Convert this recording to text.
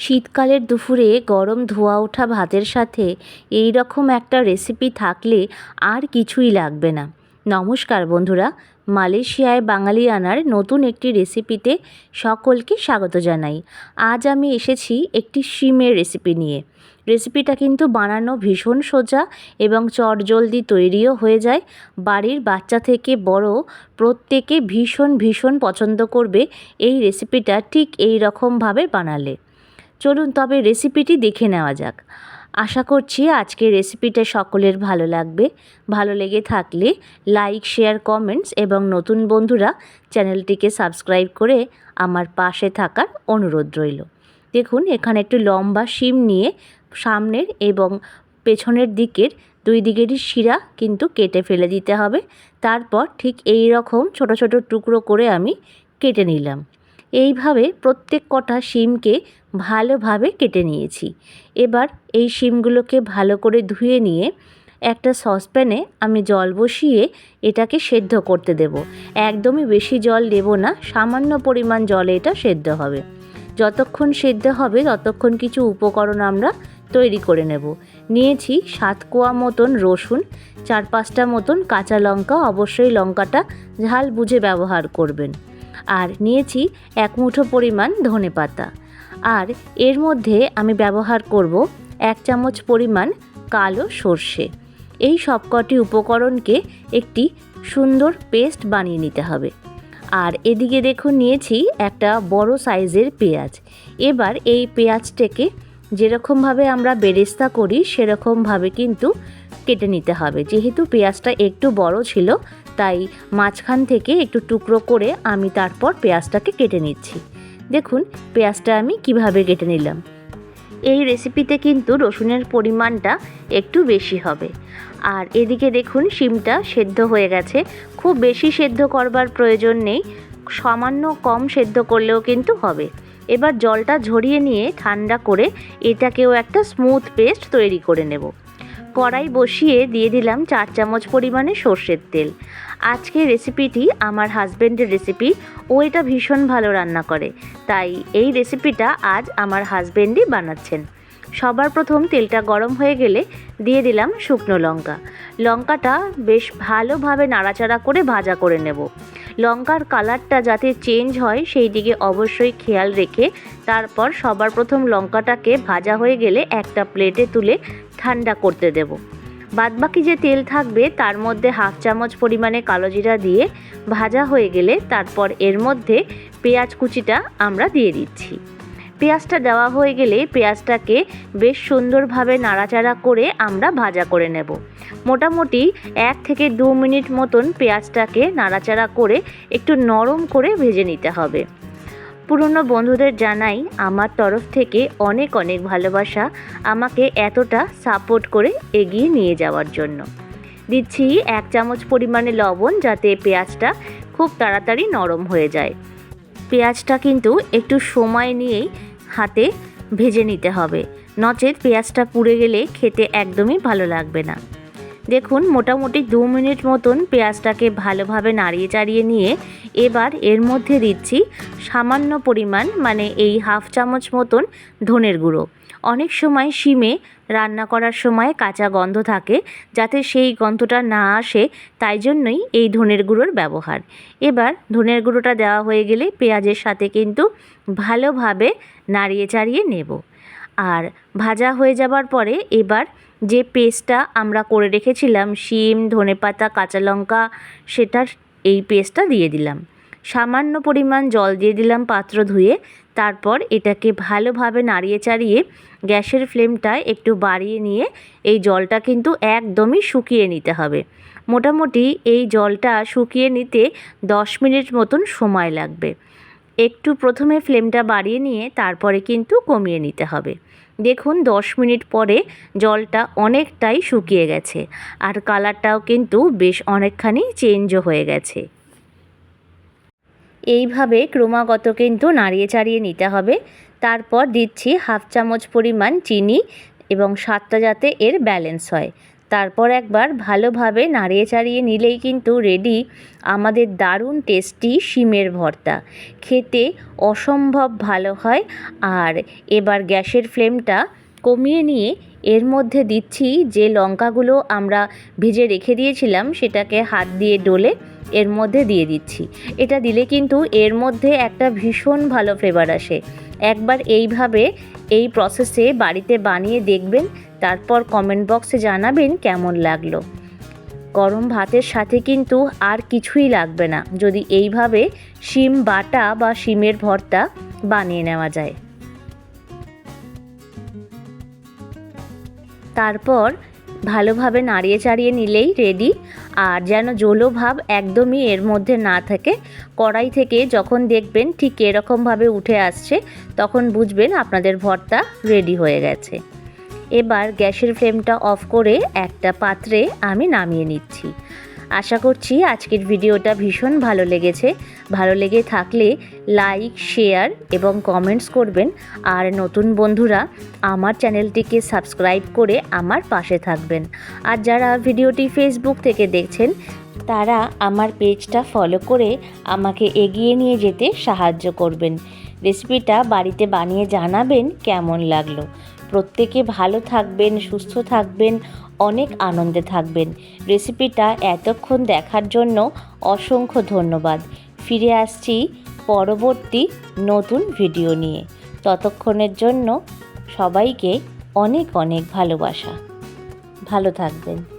শীতকালের দুপুরে গরম ধোয়া ওঠা ভাতের সাথে এই রকম একটা রেসিপি থাকলে আর কিছুই লাগবে না। নমস্কার বন্ধুরা, মালয়েশিয়ায় বাঙালিয়ানার নতুন একটি রেসিপিতে সকলকে স্বাগত জানাই। আজ আমি এসেছি একটি শিমের রেসিপি নিয়ে। রেসিপিটা কিন্তু বানানো ভীষণ সোজা এবং চটজলদি তৈরিও হয়ে যায়। বাড়ির বাচ্চা থেকে বড় প্রত্যেকে ভীষণ ভীষণ পছন্দ করবে এই রেসিপিটা ঠিক এই রকমভাবে বানালে। চলুন তবে রেসিপিটি দেখে নেওয়া যাক। আশা করছি আজকের রেসিপিটা সকলের ভালো লাগবে। ভালো লেগে থাকলে লাইক শেয়ার কমেন্টস এবং নতুন বন্ধুরা চ্যানেলটিকে সাবস্ক্রাইব করে আমার পাশে থাকার অনুরোধ রইল। দেখুন, এখানে একটু লম্বা শিম নিয়ে সামনের এবং পেছনের দিকের দুই দিকেরই শিরা কিন্তু কেটে ফেলে দিতে হবে। তারপর ঠিক এই রকম ছোট ছোট টুকরো করে আমি কেটে নিলাম। এইভাবে প্রত্যেক কটা শিমকে ভালোভাবে কেটে নিয়েছি। এবার এই শিমগুলোকে ভালো করে ধুয়ে নিয়ে একটা সসপ্যানে আমি জল বসিয়ে এটাকে সেদ্ধ করতে দেব। একদমই বেশি জল দেব না, সামান্য পরিমাণ জলে এটা সেদ্ধ হবে। যতক্ষণ সেদ্ধ হবে, ততক্ষণ কিছু উপকরণ আমরা তৈরি করে নেব। নিয়েছি সাত কোয়া মতন রসুন, চার পাঁচটা মতন কাঁচা লঙ্কা, অবশ্যই লঙ্কাটা ঝাল বুঝে ব্যবহার করবেন। আর নিয়েছি এক মুঠো পরিমাণ ধনে পাতা। আর এর মধ্যে আমি ব্যবহার করব এক চামচ পরিমাণ কালো সর্ষে। এই সবকটি উপকরণকে একটি সুন্দর পেস্ট বানিয়ে নিতে হবে। আর এদিকে দেখুন নিয়েছি একটা বড় সাইজের পেঁয়াজ। এবার এই পেঁয়াজটাকে যেরকমভাবে আমরা বেরেস্তা করি, সেরকমভাবে কিন্তু কেটে নিতে হবে। যেহেতু পেঁয়াজটা একটু বড় ছিল তাই মাঝখান থেকে একটু টুকরো করে আমি তারপর পেঁয়াজটাকে কেটে নিচ্ছি। দেখুন, পেঁয়াজটা আমি কীভাবে কেটে নিলাম। এই রেসিপিতে কিন্তু রসুনের পরিমাণটা একটু বেশি হবে। আর এদিকে দেখুন, শিমটা সেদ্ধ হয়ে গেছে। খুব বেশি সেদ্ধ করবার প্রয়োজন নেই। সামান্য কম সেদ্ধ করলেও কিন্তু হবে। এবার জলটা ঝরিয়ে নিয়ে ঠান্ডা করে এটাকেও একটা স্মুথ পেস্ট তৈরি করে নেব। কড়াই বসিয়ে দিয়ে দিলাম চার চামচ পরিমাণে সর্ষের তেল। আজকের রেসিপিটি আমার হাজব্যান্ডের রেসিপি ও এটা ভীষণ ভালো রান্না করে। তাই এই রেসিপিটা আজ আমার হাজব্যান্ডই বানাচ্ছেন। সবার প্রথম তেলটা গরম হয়ে গেলে দিয়ে দিলাম শুকনো লঙ্কা। লঙ্কাটা বেশ ভালোভাবে নাড়াচাড়া করে ভাজা করে নেব। লঙ্কার কালারটা যাতে চেঞ্জ হয়, সেই দিকে অবশ্যই খেয়াল রেখে তারপর সবার প্রথম লঙ্কাটাকে ভাজা হয়ে গেলে একটা প্লেটে তুলে ঠান্ডা করতে দেব। বাদবাকি যে তেল থাকবে, তার মধ্যে হাফ চামচ পরিমাণে কালো জিরা দিয়ে ভাজা হয়ে গেলে তারপর এর মধ্যে পেঁয়াজ কুচিটা আমরা দিয়ে দিচ্ছি। পেঁয়াজটা দেওয়া হয়ে গেলে পেঁয়াজটাকে বেশ সুন্দরভাবে নাড়াচাড়া করে আমরা ভাজা করে নেব। মোটামুটি এক থেকে দু মিনিট মতন পেঁয়াজটাকে নাড়াচাড়া করে একটু নরম করে ভেজে নিতে হবে। পুরনো বন্ধুদের জানাই, আমার তরফ থেকে অনেক অনেক ভালোবাসা আমাকে এতটা সাপোর্ট করে এগিয়ে নিয়ে যাওয়ার জন্য। দিচ্ছি এক চামচ পরিমাণে লবণ যাতে পেঁয়াজটা খুব তাড়াতাড়ি নরম হয়ে যায়। পেঁয়াজটা কিন্তু একটু সময় নিয়েই হাতে ভেজে নিতে হবে। নচেত পেঁয়াজটা পুড়ে গেলে খেতে একদমই ভালো লাগবে না। দেখুন, মোটামুটি দু মিনিট মতন পেঁয়াজটাকে ভালোভাবে নাড়িয়ে চাড়িয়ে নিয়ে এবার এর মধ্যে দিচ্ছি সামান্য পরিমাণ মানে এই হাফ চামচ মতন ধনের গুঁড়ো। অনেক সময় শিমে রান্না করার সময় কাঁচা গন্ধ থাকে, যাতে সেই গন্ধটা না আসে, তাই জন্যই এই ধনের গুঁড়োর ব্যবহার। এবার ধনের গুঁড়োটা দেওয়া হয়ে গেলে পেঁয়াজের সাথে কিন্তু ভালোভাবে নাড়িয়ে চাড়িয়ে নেব। আর ভাজা হয়ে যাবার পরে এবার যে পেস্টটা আমরা করে রেখেছিলাম, শিম, ধনেপাতা, কাঁচা লঙ্কা, সেটার এই পেস্টটা দিয়ে দিলাম। সামান্য পরিমাণ জল দিয়ে দিলাম পাত্র ধুয়ে, তারপর এটাকে ভালোভাবে নাড়িয়ে চাড়িয়ে গ্যাসের ফ্লেমটা একটু বাড়িয়ে নিয়ে এই জলটা কিন্তু একদমই শুকিয়ে নিতে হবে। মোটামুটি এই জলটা শুকিয়ে নিতে দশ মিনিট মতন সময় লাগবে। একটু প্রথমে ফ্লেমটা বাড়িয়ে নিয়ে তারপরে কিন্তু কমিয়ে নিতে হবে। দেখুন, দশ মিনিট পরে জলটা অনেকটাই শুকিয়ে গেছে আর কালারটাও কিন্তু বেশ অনেকখানি চেঞ্জও হয়ে গেছে। এইভাবে ক্রমাগত কিন্তু নাড়িয়ে চাড়িয়ে নিতে হবে। তারপর দিচ্ছি হাফ চামচ পরিমাণ চিনি এবং স্বাদটা যাতে এর ব্যালেন্স হয়। তারপর একবার ভালোভাবে নাড়িয়ে চাড়িয়ে নিলেই কিন্তু রেডি আমাদের দারুণ টেস্টি শিমের ভর্তা। খেতে অসম্ভব ভালো হয়। আর এবার গ্যাসের ফ্লেমটা কমিয়ে নিয়ে এর মধ্যে দিচ্ছি যে লঙ্কাগুলো আমরা ভেজে রেখে দিয়েছিলাম সেটাকে হাত দিয়ে ডলে এর মধ্যে দিয়ে দিচ্ছি। এটা দিলে কিন্তু এর মধ্যে একটা ভীষণ ভালো ফ্লেভার আসে। একবার এইভাবে এই প্রসেসে বাড়িতে বানিয়ে দেখবেন তারপর কমেন্ট বক্সে জানাবেন কেমন লাগল। গরম ভাতের সাথে কিন্তু আর কিছুই লাগবে না, যদি এইভাবে শিম বাটা বা শিমের ভর্তা বানিয়ে নেওয়া যায়। তারপর ভালোভাবে নাড়িয়ে চাড়িয়ে নিলেই রেডি আর যেন জলো ভাব একদমই এর মধ্যে না থাকে, কড়াই থেকে যখন দেখবেন ঠিক এরকমভাবে উঠে আসছে, তখন বুঝবেন আপনাদের ভর্তা রেডি হয়ে গেছে। এবার গ্যাসের ফ্লেমটা অফ করে একটা পাত্রে আমি নামিয়ে নিচ্ছি। আশা করছি আজকের ভিডিওটা ভীষণ ভালো লেগেছে। ভালো লেগে থাকলে লাইক, শেয়ার এবং কমেন্টস করবেন। আর নতুন বন্ধুরা আমার চ্যানেলটিকে সাবস্ক্রাইব করে আমার পাশে থাকবেন। আর যারা ভিডিওটি ফেসবুক থেকে দেখছেন, তারা আমার পেজটা ফলো করে আমাকে এগিয়ে নিয়ে যেতে সাহায্য করবেন। রেসিপিটা বাড়িতে বানিয়ে জানাবেন কেমন লাগল। প্রত্যেকে ভালো থাকবেন, সুস্থ থাকবেন, অনেক আনন্দে থাকবেন। রেসিপিটা এতক্ষণ দেখার জন্য অসংখ্য ধন্যবাদ। ফিরে আসছি পরবর্তী নতুন ভিডিও নিয়ে। ততক্ষণের জন্য সবাইকে অনেক অনেক ভালোবাসা। ভালো থাকবেন।